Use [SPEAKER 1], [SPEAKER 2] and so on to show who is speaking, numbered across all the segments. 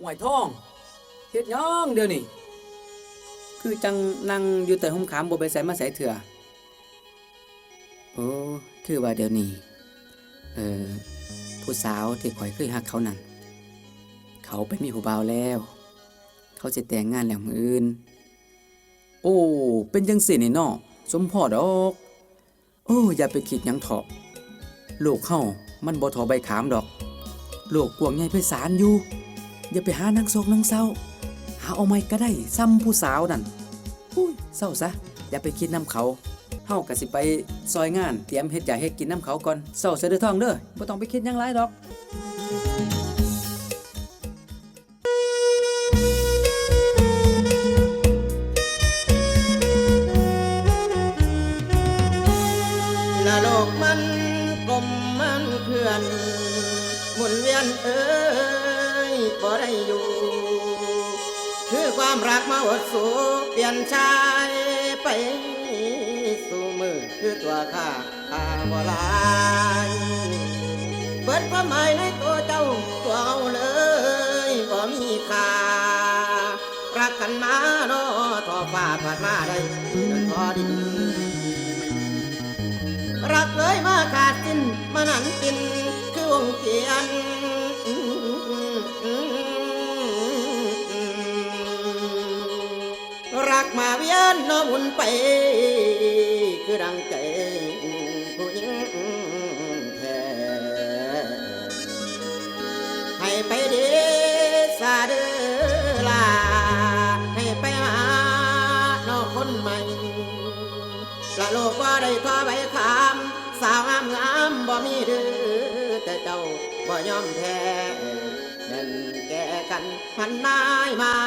[SPEAKER 1] หวยทองเฮ็ดหยังเดี๋ยวนี้
[SPEAKER 2] คือจังนั่งอยู่แต่ห่มขามบ่ไปใส่มาใส่เถื่อโอ้คือว่าเดี๋ยวนี้เอ่อผู้สาวที่ข่อยเคยฮักเขานั่นเขาไปมีผู้บ่าวแล้ว เขาสิแต่งงานแล้วมื้ออื่น โอ้ เป็นจังซี่นี่เนาะสมพอดอก โอ้ อย่าไปคิดหยังเถาะโลกเฮามันบ่ทอใบขามดอกโลกกวางใหญ่ไพศาลอยู่ อย่าไปหานังโศกนังเศร้า หาเอาไม่ก็ได้ซ้ำผู้สาวนั่นอุ้ยเศร้าซะ อย่าไปคิดน้ำเขาเฮาก็สิไปซอยงานเตรียมเฮ็ดใหญ่ให้กินน้ำเขาก่อนเศร้าเสยเด็จทองเด้อบ่ต้องไปคิดยังหลายดอก
[SPEAKER 3] ละโลกมันกลมมันเคลื่อนหมุนเวียนเอ้ย บ่ได้อยู่ คือความรักมาอดสูเปลี่ยนชายไปสู่มือคือตัวข้าข้าบ่ลายเปิดความหมายในตัวเจ้าตัวเอาเลยบ่มีค่ารักกันมาเนาะทอฟ้าผ่านมาได้เดินพอดีรักเลยมาขาดสิ้นมานันกินคือวงเทียน มาเวียนน้อมุนไป คือดังใจผู้หญิงแท้ให้ไปเดสาเดลา ให้ไปหานอกคนใหม่ละโลกว่าได้ทอใบคำสาวงามงามบ่มีเดือแต่เจ้าบ่ยอมแพ้แม่นแก่กันมันนายไม้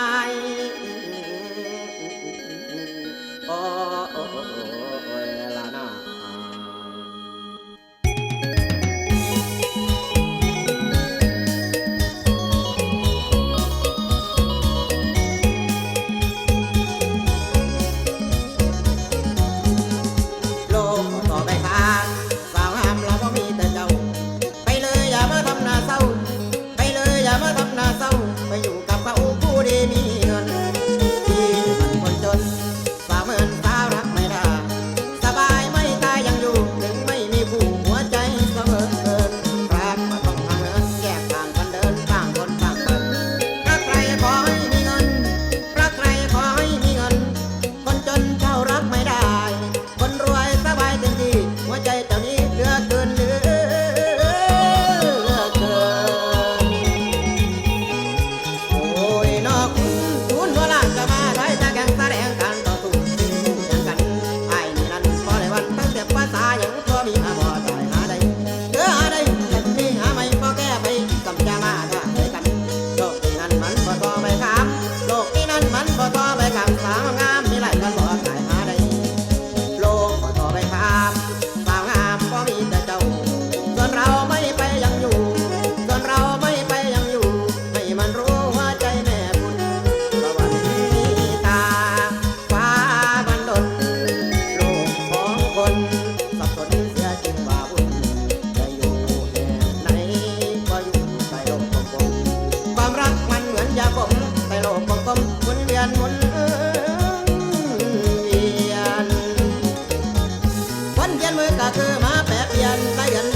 [SPEAKER 3] อยาผมไปโลกของผมหมุนเวียนหมุนเวียนวันเปลี่ยนมือก็คือมาแปรเปลี่ยนไล่กัน